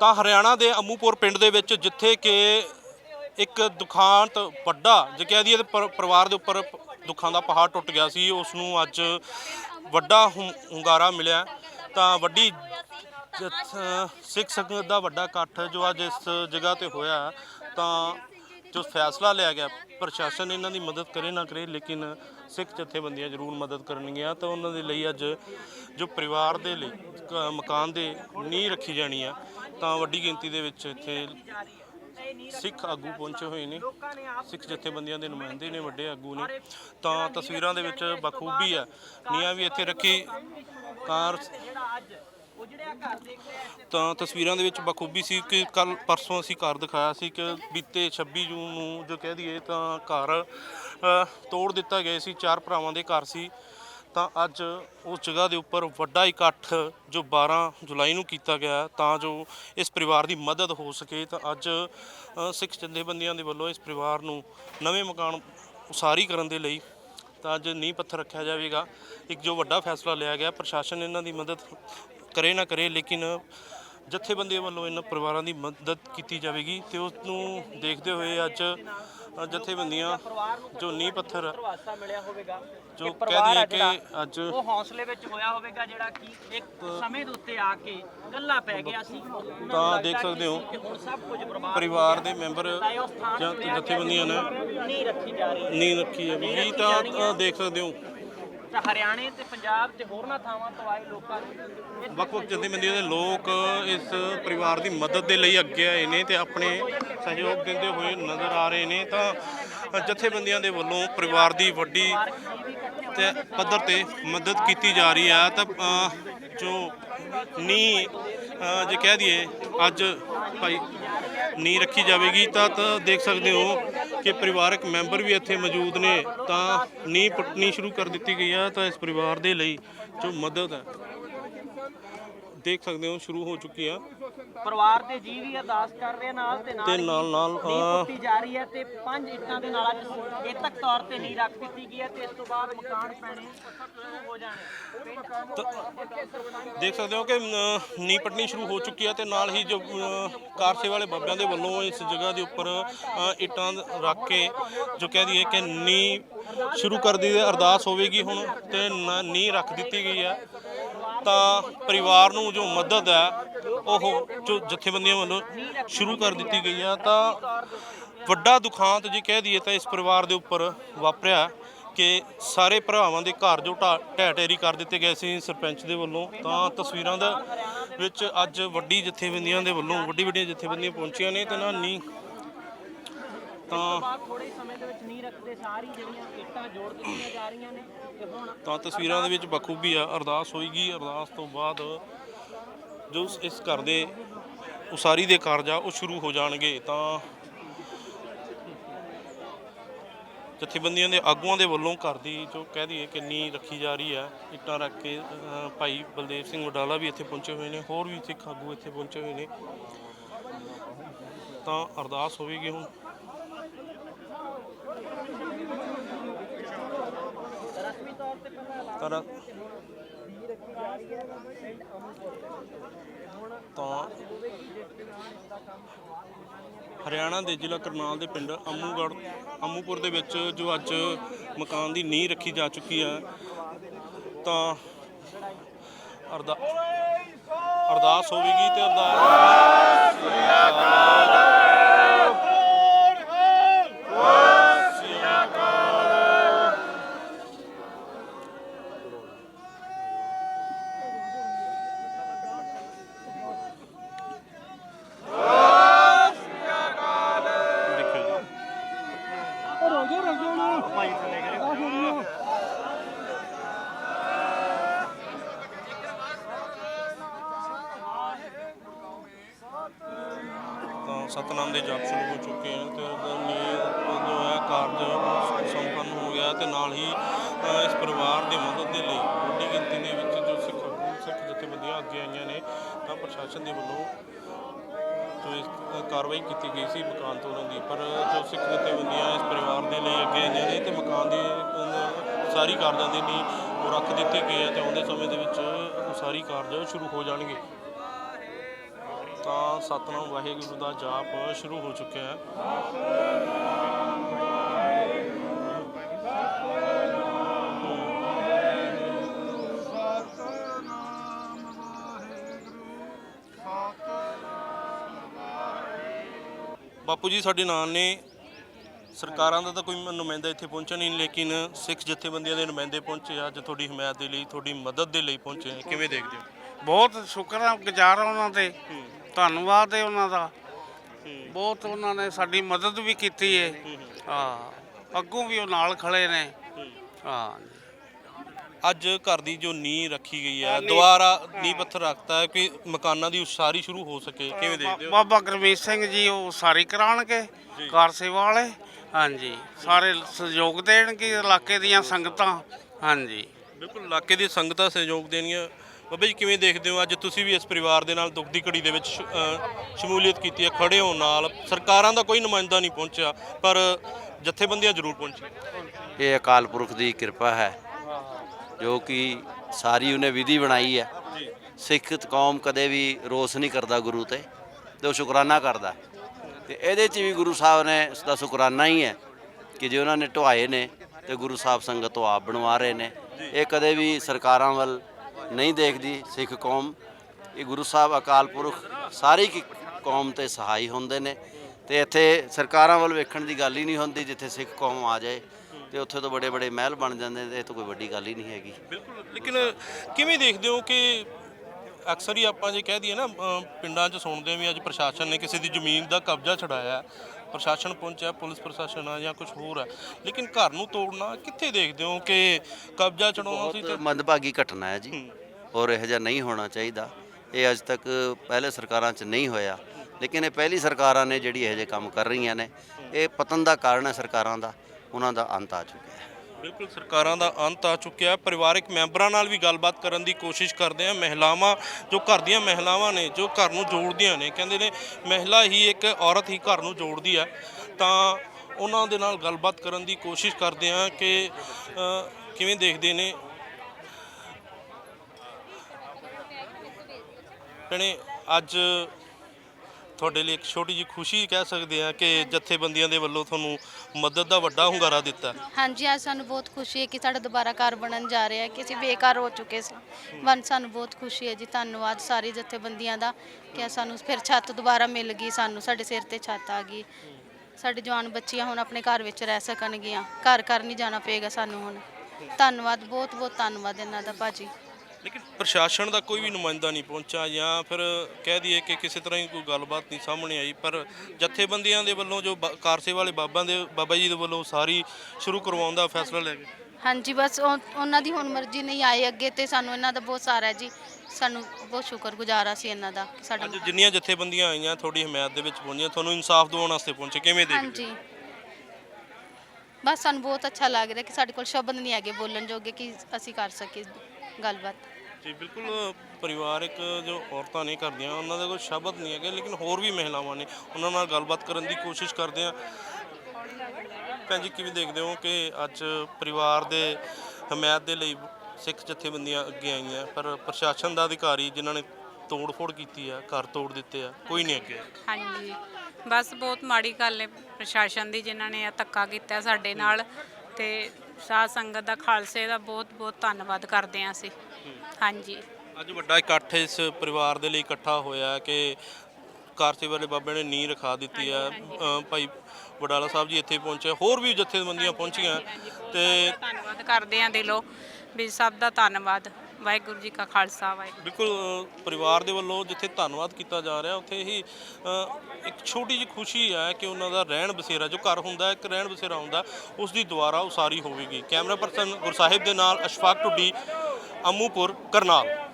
ਤਾਂ ਹਰਿਆਣਾ ਦੇ ਅਮੂਪੁਰ ਪਿੰਡ ਦੇ ਵਿੱਚ ਜਿੱਥੇ ਕਿ ਇੱਕ ਦੁਖਾਂਤ ਵੱਡਾ, ਜੇ ਕਹਿ ਦਈਏ ਪਰਿਵਾਰ ਦੇ ਉੱਪਰ ਦੁੱਖਾਂ ਦਾ ਪਹਾੜ ਟੁੱਟ ਗਿਆ ਸੀ ਉਸ ਨੂੰ ਅੱਜ ਵੱਡਾ ਹੁੰ- ਹੁੰਗਾਰਾ ਮਿਲਿਆ। ਤਾਂ ਵੱਡੀ ਸਿੱਖ ਸੰਗਤ ਦਾ ਵੱਡਾ ਇਕੱਠ ਜੋ ਅੱਜ ਇਸ ਜਗ੍ਹਾ ਤੇ ਹੋਇਆ, ਤਾਂ ਜੋ ਫੈਸਲਾ ਲਿਆ ਗਿਆ, ਪ੍ਰਸ਼ਾਸਨ ਇਹਨਾਂ ਦੀ ਮਦਦ ਕਰੇ ਨਾ ਕਰੇ, ਲੇਕਿਨ ਸਿੱਖ ਜਥੇਬੰਦੀਆਂ ਜ਼ਰੂਰ ਮਦਦ ਕਰਨਗੀਆਂ, ਤਾਂ ਉਹਨਾਂ ਦੇ ਲਈ ਅੱਜ ਜੋ ਪਰਿਵਾਰ ਦੇ ਲਈ ਕ- ਮਕਾਨ ਦੇ ਨੀਂਹ ਰੱਖੀ ਜਾਣੀ ਆ ਤਾਂ ਵੱਡੀ ਗਿਣਤੀ ਦੇ ਵਿੱਚ ਇੱਥੇ ਸਿੱਖ ਆਗੂ ਪਹੁੰਚੇ ਹੋਏ ਨੇ। ਸਿੱਖ ਜਥੇਬੰਦੀਆਂ ਦੇ ਨੁਮਾਇੰਦੇ ਨੇ, ਵੱਡੇ ਆਗੂ ਨੇ। ਤਾਂ ਤਸਵੀਰਾਂ ਦੇ ਵਿੱਚ ਬਖੂਬੀ ਆ ਨੀਆਂ ਵੀ ਇੱਥੇ ਰੱਖੀ। ਕਾਰ ਤਾਂ ਤਸਵੀਰਾਂ ਦੇ ਵਿੱਚ ਬਖੂਬੀ ਸੀ ਕਿ ਕੱਲ ਪਰਸੋਂ ਅਸੀਂ ਘਰ ਦਿਖਾਇਆ ਸੀ ਕਿ ਬੀਤੇ 26 ਜੂਨ ਨੂੰ ਜੋ ਕਹਿ ਦਈਏ ਤਾਂ ਘਰ ਤੋੜ ਦਿੱਤਾ ਗਿਆ ਸੀ। ਚਾਰ ਭਰਾਵਾਂ ਦੇ ਘਰ ਸੀ। ਤਾਂ ਅੱਜ ਉਸ ਜਗ੍ਹਾ ਦੇ ਉੱਪਰ ਵੱਡਾ ਇਕੱਠ ਜੋ 12 ਜੁਲਾਈ ਨੂੰ ਕੀਤਾ ਗਿਆ ਤਾਂ ਜੋ ਇਸ ਪਰਿਵਾਰ ਦੀ ਮਦਦ ਹੋ ਸਕੇ, ਤਾਂ ਅੱਜ ਸਿੱਖ ਜਥੇਬੰਦੀਆਂ ਦੇ ਵੱਲੋਂ ਇਸ ਪਰਿਵਾਰ ਨੂੰ ਨਵੇਂ ਮਕਾਨ ਉਸਾਰੀ ਕਰਨ ਦੇ ਲਈ ਤਾਂ ਅੱਜ ਨੀਂਹ ਪੱਥਰ ਰੱਖਿਆ ਜਾਵੇਗਾ। ਇੱਕ ਜੋ ਵੱਡਾ ਫੈਸਲਾ ਲਿਆ ਗਿਆ, ਪ੍ਰਸ਼ਾਸਨ ਇਹਨਾਂ ਦੀ ਮਦਦ ਕਰੇ ਨਾ ਕਰੇ, ਲੇਕਿਨ ਜਥੇਬੰਦੀਆਂ ਵੱਲੋਂ ਇਹਨਾਂ ਪਰਿਵਾਰਾਂ ਦੀ ਮਦਦ ਕੀਤੀ ਜਾਵੇਗੀ ਤੇ ਉਸ ਨੂੰ ਦੇਖਦੇ ਹੋਏ ਅੱਜ ਜਥੇਬੰਦੀਆਂ ਜੋ ਨੀਂਹ ਪੱਥਰ ਭਰਵਾਸਾ ਮਿਲਿਆ ਹੋਵੇਗਾ। ਜੋ ਕਹਿ ਦਈਏ ਕਿ ਅੱਜ ਉਹ ਹੌਸਲੇ ਵਿੱਚ ਹੋਇਆ ਹੋਵੇਗਾ ਜਿਹੜਾ ਕਿ ਇੱਕ ਸਮੇਂ ਦੇ ਉੱਤੇ ਆ ਕੇ ਗੱਲਾਂ ਪੈ ਗਿਆ ਸੀ। ਨੂੰ ਤਾਂ ਦੇਖ ਸਕਦੇ ਹੋ ਸੀ ਕਿ ਹੁਣ ਸਭ ਕੁਝ ਬਰਬਾਦ ਪਰਿਵਾਰ ਦੇ ਮੈਂਬਰ ਜਾਂ ਜਥੇਬੰਦੀਆਂ ਨੇ ਨਹੀਂ ਰੱਖੀ ਜਾ ਰਹੀ ਨੀਂਹ ਰੱਖੀ ਹੈ ਵੀ। ਤਾਂ ਦੇਖ ਸਕਦੇ ਹੋ। ਤਾਂ ਹਰਿਆਣੇ ਤੇ ਪੰਜਾਬ ਤੇ ਹੋਰਨਾਂ ਥਾਵਾਂ ਤੋਂ ਆਏ ਲੋਕਾਂ ਨੂੰ ਵੱਖ-ਵੱਖ ਜਥੇਬੰਦੀਆਂ ਦੇ ਲੋਕ ਇਸ ਪਰਿਵਾਰ ਦੀ ਮਦਦ ਦੇ ਲਈ ਅੱਗੇ ਆਏ ਨੇ ਤੇ ਆਪਣੇ ਸਹਿਯੋਗ ਦਿੰਦੇ ਹੋਏ ਨਜ਼ਰ ਆ ਰਹੇ ਨੇ ਤਾਂ ਜਥੇਬੰਦੀਆਂ ਦੇ ਵੱਲੋਂ ਪਰਿਵਾਰ ਦੀ ਵੱਡੀ ਤੇ ਪੱਧਰ ਤੇ ਮਦਦ ਕੀਤੀ ਜਾ ਰਹੀ ਹੈ ਤਾਂ ਜੋ ਨੀ ਜੇ ਕਹਿ ਦਈਏ, ਅੱਜ ਭਾਈ ਨੀ ਰੱਖੀ ਜਾਵੇਗੀ ਤਾਂ ਦੇਖ ਸਕਦੇ ਹੋ ਕਿ ਪਰਿਵਾਰਕ ਮੈਂਬਰ ਵੀ ਇੱਥੇ ਮੌਜੂਦ ਨੇ, ਤਾਂ ਨੀਂਹ ਪੁੱਟਣੀ ਸ਼ੁਰੂ ਕਰ ਦਿੱਤੀ ਗਈ ਹੈ ਤਾਂ ਇਸ ਪਰਿਵਾਰ ਦੇ ਲਈ ਜੋ ਮਦਦ ਹੈ। ਦੇਖ ਸਕਦੇ ਹੋ ਸ਼ੁਰੂ ਹੋ ਚੁੱਕੀ ਆ। ਪਰਿਵਾਰ ਦੇ ਜੀਵ ਵੀ ਅਰਦਾਸ ਕਰ ਰਹੇ ਨਾਲ ਤੇ ਨਾਲ ਤੇ ਨਾਲ ਨਾਲ ਪੁੱਟੀ ਜਾ ਰਹੀ ਹੈ ਤੇ ਪੰਜ ਇੱਟਾਂ ਦੇ ਨਾਲ ਅੱਜ ਏਤਕ ਤੌਰ ਤੇ ਨੀਂਹ ਰੱਖ ਦਿੱਤੀ ਗਈ ਹੈ ਤੇ ਇਸ ਤੋਂ ਬਾਅਦ ਮਕਾਨ ਪੈਣੇ ਸ਼ੁਰੂ ਹੋ ਜਾਣੇ। ਦੇਖ ਸਕਦੇ ਹੋ ਕਿ ਨੀ ਪਟਣੀ ਸ਼ੁਰੂ ਹੋ ਚੁੱਕੀ ਹੈ ਤੇ ਨਾਲ ਹੀ ਜੋ ਅ, ਕਾਰ ਸੇਵਾ ਵਾਲੇ ਬਾਬਿਆਂ ਦੇ ਵੱਲੋਂ ਇਸ ਜਗ੍ਹਾ ਦੇ ਉੱਪਰ ਇੱਟਾਂ ਰੱਖ ਕੇ ਜੋ ਕਹਿ ਦਈਏ ਕਿ ਨੀ ਸ਼ੁਰੂ ਕਰ ਦੀ ਅਰਦਾਸ ਹੋਵੇਗੀ ਹੁਣ ਤੇ ਨ- ਰੱਖ ਦਿੱਤੀ ਗਈ ਹੈ ਤਾਂ ਪਰਿਵਾਰ ਨੂੰ ਜੋ ਮਦਦ ਹੈ, ਉਹ ਜੋ ਜਥੇਬੰਦੀਆਂ ਵੱਲੋਂ ਸ਼ੁਰੂ ਕਰ ਦਿੱਤੀ ਗਈ ਹੈ ਤਾਂ ਵੱਡਾ ਦੁਖਾਂਤ ਜੇ ਕਹਿ ਦਈਏ ਤਾਂ ਇਸ ਪਰਿਵਾਰ ਦੇ ਉੱਪਰ ਵਾਪਰਿਆ ਕਿ ਸਾਰੇ ਭਰਾਵਾਂ ਦੇ ਘਰ ਜੋ ਢਾ- ਢਹਿ ਢੇਰੀ ਕਰ ਦਿੱਤੇ ਗਏ ਸੀ ਸਰਪੰਚ ਦੇ ਵੱਲੋਂ, ਤਾਂ ਤਸਵੀਰਾਂ ਦਾ ਵਿੱਚ ਅੱਜ ਵੱਡੀ ਜਥੇਬੰਦੀਆਂ ਦੇ ਵੱਲੋਂ ਵੱਡੀ ਵੱਡੀਆਂ ਜਥੇਬੰਦੀਆਂ ਪਹੁੰਚੀਆਂ ਨੇ, ਤੇ ਨਾ ਨੀ ਤਾਂ ਥੋੜੇ ਸਮੇਂ ਦੇ ਵਿੱਚ ਨੀਂਹ ਰੱਖਦੇ ਸਾਰੀ ਜਿਹੜੀਆਂ ਇੱਟਾਂ ਜੋੜ ਦਿੱਤੀਆਂ ਜਾ ਰਹੀਆਂ ਨੇ ਤੇ ਹੁਣ ਤਾਂ ਤਸਵੀਰਾਂ ਦੇ ਵਿੱਚ ਬਖੂਬੀ ਆ ਅਰਦਾਸ ਹੋਏਗੀ ਅਰਦਾਸ ਤੋਂ ਬਾਅਦ ਜੋ ਇਸ- ਘਰ ਦੇ ਉਸਾਰੀ ਦੇ ਕਾਰਜ ਆ ਉਹ ਸ਼ੁਰੂ ਹੋ ਜਾਣਗੇ। ਤਾਂ ਜਥੇਬੰਦੀਆਂ ਦੇ ਆਗੂਆਂ ਦੇ ਵੱਲੋਂ ਘਰ ਦੀ ਜੋ ਕਹਿ ਦਈਏ ਕਿੰਨੀ ਰੱਖੀ ਜਾ ਰਹੀ ਹੈ ਇੱਟਾਂ ਰੱਖ ਕੇ ਭਾਈ ਬਲਦੇਵ ਸਿੰਘ ਵਡਾਲਾ ਵੀ ਇੱਥੇ ਪਹੁੰਚੇ ਹੋਏ ਨੇ ਹੋਰ ਵੀ ਸਿੱਖ ਆਗੂ ਇੱਥੇ ਪਹੁੰਚੇ ਹੋਏ ਨੇ। ਤਾਂ ਅਰਦਾਸ ਹੋਵੇਗੀ ਹੁਣ ਰਸਮੀ ਤੌਰ ਤੇ ਪਹਿਲਾਂ ਤਾਂ ਹਰਿਆਣਾ ਦੇ ਜ਼ਿਲ੍ਹਾ ਕਰਨਾਲ ਦੇ ਪਿੰਡ ਅੰਮੂਗੜ ਅਮੂਪੁਰ ਦੇ ਵਿੱਚ ਜੋ ਅੱਜ ਮਕਾਨ ਦੀ ਨੀਂਹ ਰੱਖੀ ਜਾ ਚੁੱਕੀ ਹੈ, ਤਾਂ ਅਰਦਾ ਅਰਦਾਸ ਹੋਵੇਗੀ ਤੇ ਅਰਦਾਸ ਦੇਖਿਓ ਜੀ ਤਾਂ ਸਤਨਾਮ ਦੇ ਜਪ ਸ਼ੁਰੂ ਹੋ ਚੁੱਕੇ ਹਨ ਤੇ ਉਹਦਾ ਜੋ ਹੈ ਕਾਰਜ ਸੰਪੰਨ ਹੋ ਗਿਆ ਤੇ ਨਾਲ ਹੀ ਇਸ ਪਰਿਵਾਰ ਦੀ ਮਦਦ ਦੇ ਲਈ ਵੱਡੀ ਗਿਣਤੀ ਦੇ ਵਿੱਚ ਜੋ ਸਿੱਖ ਸਿੱਖ ਜਥੇਬੰਦੀਆਂ ਅੱਗੇ ਆਈਆਂ ਨੇ, ਤਾਂ ਪ੍ਰਸ਼ਾਸਨ ਦੇ ਵੱਲੋਂ ਜੋ ਕਾਰਵਾਈ ਕੀਤੀ ਗਈ ਸੀ ਮਕਾਨ ਤੋੜਨ ਦੀ। ਪਰ ਜੋ ਸਿੱਖ ਜਥੇਬੰਦੀਆਂ ਇਸ ਪਰਿਵਾਰ ਦੇ ਲਈ ਅੱਗੇ ਆਈਆਂ ਨੇ ਤੇ ਮਕਾਨ ਦੀ ਸਾਰੀ ਕਾਰਜਾਂ ਦੇ ਲਈ ਉਹ ਰੱਖ ਦਿੱਤੇ ਗਏ ਹੈ ਤੇ ਆਉਂਦੇ ਸਮੇਂ ਦੇ ਵਿੱਚ ਉਹ ਸਾਰੀ ਕਾਰਜ ਸ਼ੁਰੂ ਹੋ ਜਾਣਗੇ। ਤਾਂ ਸਤਨਾਮ ਵਾਹਿਗੁਰੂ ਦਾ ਜਾਪ ਸ਼ੁਰੂ ਹੋ ਚੁੱਕਿਆ ਹੈ। ਬਾਪੂ ਜੀ ਸਾਡੇ ਨਾਲ ਨੇ ਸਰਕਾਰਾਂ ਦਾ ਤਾਂ ਕੋਈ ਨੁਮਾਇੰਦਾ ਇੱਥੇ ਪਹੁੰਚਿਆ ਨਹੀਂ ਲੇਕਿਨ ਸਿੱਖ ਜਥੇਬੰਦੀਆਂ ਦੇ ਨੁਮਾਇੰਦੇ ਪਹੁੰਚੇ ਆ, ਅੱਜ ਤੁਹਾਡੀ ਹਮਾਇਤ ਦੇ ਲਈ ਤੁਹਾਡੀ ਮਦਦ ਦੇ ਲਈ ਪਹੁੰਚੇ ਆ। ਕਿਵੇਂ ਦੇਖਦੇ ਹੋ? ਬਹੁਤ ਸ਼ੁਕਰ ਹੈ ਗੁਜ਼ਾਰ ਆ ਉਹਨਾਂ ਤੇ ਧੰਨਵਾਦ ਹੈ ਉਹਨਾਂ ਦਾ। ਬਹੁਤ ਉਹਨਾਂ ਨੇ ਸਾਡੀ ਮਦਦ ਵੀ ਕੀਤੀ ਹੈ ਹਾਂ ਅੱਗੋਂ ਵੀ ਉਹ ਨਾਲ ਖੜੇ ਨੇ। ਹੂੰ। ਅੱਜ ਘਰ ਦੀ ਜੋ ਨੀਂਹ ਰੱਖੀ ਗਈ ਹੈ ਦੁਬਾਰਾ ਨੀਂਹ ਪੱਥਰ ਰੱਖਤਾ ਹੈ ਕਿ ਮਕਾਨਾਂ ਦੀ ਉਸਾਰੀ ਸ਼ੁਰੂ ਹੋ ਸਕੇ ਕਿਵੇਂ ਦੇਖਦੇ ਹੋ? ਬਾਬਾ ਗੁਰਮੀਤ ਸਿੰਘ ਜੀ ਉਹ ਸਾਰੀ ਕਰਾਉਣਗੇ ਕਾਰ ਸੇਵਾ ਵਾਲੇ। ਹਾਂਜੀ ਸਾਰੇ ਸਹਿਯੋਗ ਦੇਣਗੇ ਇਲਾਕੇ ਦੀਆਂ ਸੰਗਤਾਂ। ਹਾਂਜੀ। ਬਿਲਕੁਲ ਇਲਾਕੇ ਦੀ ਸੰਗਤਾਂ ਸਹਿਯੋਗ ਦੇਣੀਆਂ। ਬਾਬਾ ਜੀ ਕਿਵੇਂ ਦੇਖਦੇ ਹੋ ਅੱਜ ਤੁਸੀਂ ਵੀ ਇਸ ਪਰਿਵਾਰ ਦੇ ਨਾਲ ਦੁੱਖ ਦੀ ਘੜੀ ਦੇ ਵਿੱਚ ਸ਼ਮੂਲੀਅਤ ਕੀਤੀ ਹੈ ਖੜੇ ਹੋ ਨਾਲ? ਸਰਕਾਰਾਂ ਦਾ ਕੋਈ ਨੁਮਾਇੰਦਾ ਨਹੀਂ ਪਹੁੰਚਿਆ ਪਰ ਜਥੇਬੰਦੀਆਂ ਜ਼ਰੂਰ ਪਹੁੰਚੀਆਂ। ਇਹ ਅਕਾਲ ਪੁਰਖ ਦੀ ਕਿਰਪਾ ਹੈ ਜੋ ਕਿ ਸਾਰੀ ਉਹਨੇ ਵਿਧੀ ਬਣਾਈ ਹੈ। ਸਿੱਖ ਕੌਮ ਕਦੇ ਵੀ ਰੋਸ ਨਹੀਂ ਕਰਦਾ ਗੁਰੂ ਤੇ ਤੇ ਉਹ ਸ਼ੁਕਰਾਨਾ ਕਰਦਾ। ਤੇ ਇਹਦੇ 'ਚ ਵੀ ਗੁਰੂ ਸਾਹਿਬ ਨੇ ਇਸ ਦਾ ਸ਼ੁਕਰਾਨਾ ਹੀ ਹੈ ਕਿ ਜੇ ਉਹਨਾਂ ਨੇ ਢੁਆਏ ਨੇ ਤੇ ਗੁਰੂ ਸਾਹਿਬ ਸੰਗਤ ਤੋਂ ਆਪ ਬਣਵਾ ਰਹੇ ਨੇ। ਇਹ ਕਦੇ ਵੀ ਸਰਕਾਰਾਂ ਵੱਲ ਨਹੀਂ ਦੇਖਦੀ ਸਿੱਖ ਕੌਮ। ਇਹ ਗੁਰੂ ਸਾਹਿਬ ਅਕਾਲ ਪੁਰਖ ਸਾਰੀ ਕੀ ਕੌਮ ਤੇ ਸਹਾਈ ਹੁੰਦੇ ਨੇ ਤੇ ਇੱਥੇ ਸਰਕਾਰਾਂ ਵੱਲ ਵੇਖਣ ਦੀ ਗੱਲ ਹੀ ਨਹੀਂ ਹੁੰਦੀ ਜਿੱਥੇ ਸਿੱਖ ਕੌਮ ਆ ਜਾਏ ਤੇ ਉੱਥੇ ਤੋਂ ਬੜੇ ਬੜੇ ਮਹਿਲ ਬਣ ਜਾਂਦੇ ਨੇ ਇਹ ਤਾਂ ਕੋਈ ਵੱਡੀ ਗੱਲ ਹੀ ਨਹੀਂ ਹੈਗੀ। ਬਿਲਕੁਲ ਲੇਕਿਨ ਕਿਵੇਂ ਦੇਖਦੇ ਹੋ ਕਿ ਅਕਸਰ ਹੀ ਆਪਾਂ ਜੇ ਕਹਿ ਦਈਏ ਨਾ ਅ, ਪਿੰਡਾਂ 'ਚ ਸੁਣਦੇ ਵੀ ਅੱਜ ਪ੍ਰਸ਼ਾਸਨ ਨੇ ਕਿਸੇ ਦੀ ਜ਼ਮੀਨ ਦਾ ਕਬਜ਼ਾ ਛਡਾਇਆ। ਪ੍ਰਸ਼ਾਸਨ ਪਹੁੰਚਿਆ ਪੁਲਿਸ ਪ੍ਰਸ਼ਾਸਨ ਆ ਜਾਂ ਕੁਝ ਹੋਰ ਹੈ ਲੇਕਿਨ ਘਰ ਨੂੰ ਤੋੜਨਾ ਕਿੱਥੇ ਦੇਖਦੇ ਹੋ ਕਿ ਕਬਜ਼ਾ ਛਡਾਉਣਾ ਸੀ ਤੇ ਮੰਦਭਾਗੀ ਘਟਨਾ ਹੈ ਜੀ। ਔਰ ਇਹੋ ਜਿਹਾ ਨਹੀਂ ਹੋਣਾ ਚਾਹੀਦਾ। ਇਹ ਅੱਜ ਤੱਕ ਪਹਿਲੇ ਸਰਕਾਰਾਂ 'ਚ ਨਹੀਂ ਹੋਇਆ। ਲੇਕਿਨ ਇਹ ਪਹਿਲੀ ਸਰਕਾਰਾਂ ਨੇ ਜਿਹੜੀ ਇਹੋ ਜਿਹੇ ਕੰਮ ਕਰ ਰਹੀਆਂ ਨੇ। ਇਹ ਪਤਨ ਦਾ ਕਾਰਨ ਹੈ ਸਰਕਾਰਾਂ ਦਾ। ਉਹਨਾਂ ਦਾ ਅੰਤ ਆ ਚੁੱਕਿਆ ਹੈ। ਬਿਲਕੁਲ ਸਰਕਾਰਾਂ ਦਾ ਅੰਤ ਆ ਚੁੱਕਿਆ ਹੈ। ਪਰਿਵਾਰਕ ਮੈਂਬਰਾਂ ਨਾਲ ਵੀ ਗੱਲਬਾਤ ਕਰਨ ਦੀ ਕੋਸ਼ਿਸ਼ ਕਰਦੇ ਆ ਮਹਿਲਾਵਾਂ ਜੋ ਘਰ ਦੀਆਂ ਮਹਿਲਾਵਾਂ ਨੇ ਜੋ ਘਰ ਨੂੰ ਜੋੜਦੀਆਂ ਨੇ ਕਹਿੰਦੇ ਨੇ ਮਹਿਲਾ ਹੀ ਇੱਕ ਔਰਤ ਹੀ ਘਰ ਨੂੰ ਜੋੜਦੀ ਹੈ। ਤਾਂ ਉਹਨਾਂ ਦੇ ਨਾਲ ਗੱਲਬਾਤ ਕਰਨ ਦੀ ਕੋਸ਼ਿਸ਼ ਕਰਦੇ ਆ ਕਿ ਅ, ਕਿਵੇਂ ਦੇਖਦੇ ਨੇ? ਭੈਣੇ ਅੱਜ ਤੁਹਾਡੇ ਲਈ ਇੱਕ ਛੋਟੀ ਜਿਹੀ ਖੁਸ਼ੀ ਕਹਿ ਸਕਦੇ ਆ ਕਿ ਜਥੇਬੰਦੀਆਂ ਦੇ ਵੱਲੋਂ ਤੁਹਾਨੂੰ ਮਦਦ ਦਾ ਵੱਡਾ ਹੁੰਗਾਰਾ ਦਿੱਤਾ ਹਾਂਜੀ, ਅੱਜ ਸਾਨੂੰ ਬਹੁਤ ਖੁਸ਼ੀ ਹੈ ਕਿ ਸਾਡਾ ਦੁਬਾਰਾ ਘਰ ਬਣਨ ਜਾ ਰਿਹਾ ਹੈ ਕਿ ਅਸੀਂ ਬੇਘਰ ਹੋ ਚੁੱਕੇ ਸੀ। ਵਨ, ਸਾਨੂੰ ਬਹੁਤ ਖੁਸ਼ੀ ਹੈ ਜੀ, ਧੰਨਵਾਦ ਸਾਰੀ ਜਥੇਬੰਦੀਆਂ ਦਾ ਕਿ ਸਾਨੂੰ ਫਿਰ ਛੱਤ ਦੁਬਾਰਾ ਮਿਲ ਗਈ, ਸਾਨੂੰ ਸਾਡੇ ਸਿਰ ਤੇ ਛੱਤ ਆ ਗਈ। ਸਾਡੇ ਜਵਾਨ ਬੱਚੀਆਂ ਹੁਣ ਆਪਣੇ ਘਰ ਵਿੱਚ ਰਹਿ ਸਕਣਗੀਆਂ। ਘਰ ਘਰ ਨਹੀਂ ਜਾਣਾ ਪਏਗਾ ਸਾਨੂੰ ਹੁਣ। ਧੰਨਵਾਦ ਬਹੁਤ ਬਹੁਤ ਧੰਨਵਾਦ ਇਹਨਾਂ ਦਾ ਭਾਜੀ। ਲੇਕਿਨ ਪ੍ਰਸ਼ਾਸਨ ਦਾ ਕੋਈ ਵੀ ਨੁਮਾਇੰਦਾ ਨਹੀਂ ਪਹੁੰਚਾ ਜਾਂ ਫਿਰ ਕਹਿ ਦਈਏ ਕਿ ਕਿਸੇ ਤਰ੍ਹਾਂ ਦੀ ਕੋਈ ਗੱਲਬਾਤ ਨਹੀਂ ਸਾਹਮਣੇ ਆਈ ਪਰ ਜਥੇਬੰਦੀਆਂ ਦੇ ਵੱਲੋਂ ਜੋ ਬ- ਕਾਰਸੇ ਵਾਲੇ ਬਾਬਾ ਦੇ ਬਾਬਾ ਜੀ ਦੇ ਵੱਲੋਂ ਸਾਰੀ ਸ਼ੁਰੂ ਕਰਵਾਉਣ ਦਾ ਫੈਸਲਾ ਲੈ ਗਏ। ਹਾਂਜੀ ਬਸ ਉਹ- ਉਹਨਾਂ ਦੀ ਹੁਣ ਮਰਜ਼ੀ ਨਹੀਂ ਆਏ ਅੱਗੇ ਤੇ ਸਾਨੂੰ ਇਹਨਾਂ ਦਾ ਬਹੁਤ ਸਾਰਾ ਹੈ ਜੀ। ਸਾਨੂੰ ਬਹੁਤ ਸ਼ੁਕਰਗੁਜ਼ਾਰ ਆ ਸੀ ਇਹਨਾਂ ਦਾ ਕਿ ਸਾਡਾ ਅੱਜ ਜਿੰਨੀਆਂ ਜਥੇਬੰਦੀਆਂ ਆਈਆਂ ਤੁਹਾਡੀ ਹਮਾਇਤ ਦੇ ਵਿੱਚ ਪਹੁੰਚੀਆਂ ਤੁਹਾਨੂੰ ਇਨਸਾਫ ਦਿਵਾਉਣ ਵਾਸਤੇ ਪਹੁੰਚੇ ਕਿਵੇਂ ਦੇਖਦੇ ਹਾਂਜੀ। ਬਸ ਸਾਨੂੰ ਬਹੁਤ ਅੱਛਾ ਲੱਗ ਰਿਹਾ ਕਿ ਸਾਡੇ ਕੋਲ ਸ਼ਬਦ ਨਹੀਂ ਹੈਗੇ ਬੋਲਣ ਜੋਗੇ ਕਿ ਅਸੀਂ ਕਰ ਸਕੀਏ ਗੱਲਬਾਤ। ਜੀ ਬਿਲਕੁਲ ਪਰਿਵਾਰਕ ਜੋ ਔਰਤਾਂ ਨੇ ਕਰਦੀਆਂ ਉਹਨਾਂ ਦੇ ਕੋਲ ਸ਼ਬਦ ਨਹੀਂ ਹੈਗੇ ਲੇਕਿਨ ਹੋਰ ਵੀ ਮਹਿਲਾਵਾਂ ਨੇ ਉਹਨਾਂ ਨਾਲ ਗੱਲਬਾਤ ਕਰਨ ਦੀ ਕੋਸ਼ਿਸ਼ ਕਰਦੇ ਆ ਭੈਣ ਜੀ ਕਿਵੇਂ ਦੇਖਦੇ ਹੋ ਕਿ ਅੱਜ ਪਰਿਵਾਰ ਦੇ ਹਮਾਇਤ ਦੇ ਲਈ ਸਿੱਖ ਜਥੇਬੰਦੀਆਂ ਅੱਗੇ ਆਈਆਂ ਪਰ ਪ੍ਰਸ਼ਾਸਨ ਦਾ ਅਧਿਕਾਰੀ ਜਿਨ੍ਹਾਂ ਨੇ ਤੋੜ-ਫੋੜ ਕੀਤੀ ਆ ਘਰ ਤੋੜ ਦਿੱਤੇ ਆ ਕੋਈ ਨਹੀਂ ਅੱਗੇ ਆਇਆ। ਹਾਂਜੀ। ਬਸ ਬਹੁਤ ਮਾੜੀ ਗੱਲ ਹੈ ਪ੍ਰਸ਼ਾਸਨ ਦੀ ਜਿਨ੍ਹਾਂ ਨੇ ਇਹ ਧੱਕਾ ਕੀਤਾ ਸਾਡੇ ਨਾਲ ਤੇ ਸਾਧ ਸੰਗਤ ਦਾ ਖਾਲਸੇ ਦਾ ਬਹੁਤ ਬਹੁਤ ਧੰਨਵਾਦ ਕਰਦੇ ਹਾਂ ਅਸੀਂ। ਹਾਂਜੀ। ਅੱਜ ਵੱਡਾ ਇਕੱਠ ਇਸ ਪਰਿਵਾਰ ਦੇ ਲਈ ਇਕੱਠਾ ਹੋਇਆ ਕਿ ਕਾਰਸੇ ਵਾਲੇ ਬਾਬੇ ਨੇ ਨੀਂਹ ਰਖਾ ਦਿੱਤੀ ਅ, ਭਾਈ ਵਡਾਲਾ ਸਾਹਿਬ ਜੀ ਇੱਥੇ ਪਹੁੰਚੇ ਹੋਰ ਵੀ ਜਥੇਬੰਦੀਆਂ ਪਹੁੰਚੀਆਂ ਤੇ ਧੰਨਵਾਦ ਕਰਦੇ ਹਾਂ ਦਿਲੋਂ ਵੀ ਸਭ ਦਾ ਧੰਨਵਾਦ। ਵਾਹਿਗੁਰੂ ਜੀ ਕਾ ਖਾਲਸਾ ਵਾਹਿਗੁਰੂ ਬਿਲਕੁਲ ਅ, ਪਰਿਵਾਰ ਦੇ ਵੱਲੋਂ ਜਿੱਥੇ ਧੰਨਵਾਦ ਕੀਤਾ ਜਾ ਰਿਹਾ ਉੱਥੇ ਹੀ ਅ, ਇੱਕ ਛੋਟੀ ਜਿਹੀ ਖੁਸ਼ੀ ਹੈ ਕਿ ਉਹਨਾਂ ਦਾ ਰਹਿਣ ਬਸੇਰਾ ਜੋ ਘਰ ਹੁੰਦਾ ਇੱਕ ਰਹਿਣ ਬਸੇਰਾ ਹੁੰਦਾ ਉਸ ਦੀ ਦੁਆਰਾ ਉਸਾਰੀ ਹੋਵੇਗੀ। ਕੈਮਰਾ ਪਰਸਨ ਗੁਰਸਾਹਿਬ ਦੇ ਨਾਲ ਅਸ਼ਫਾਕ ਟੁੱਡੀ ਅਮੂਪੁਰ ਕਰਨਾਲ।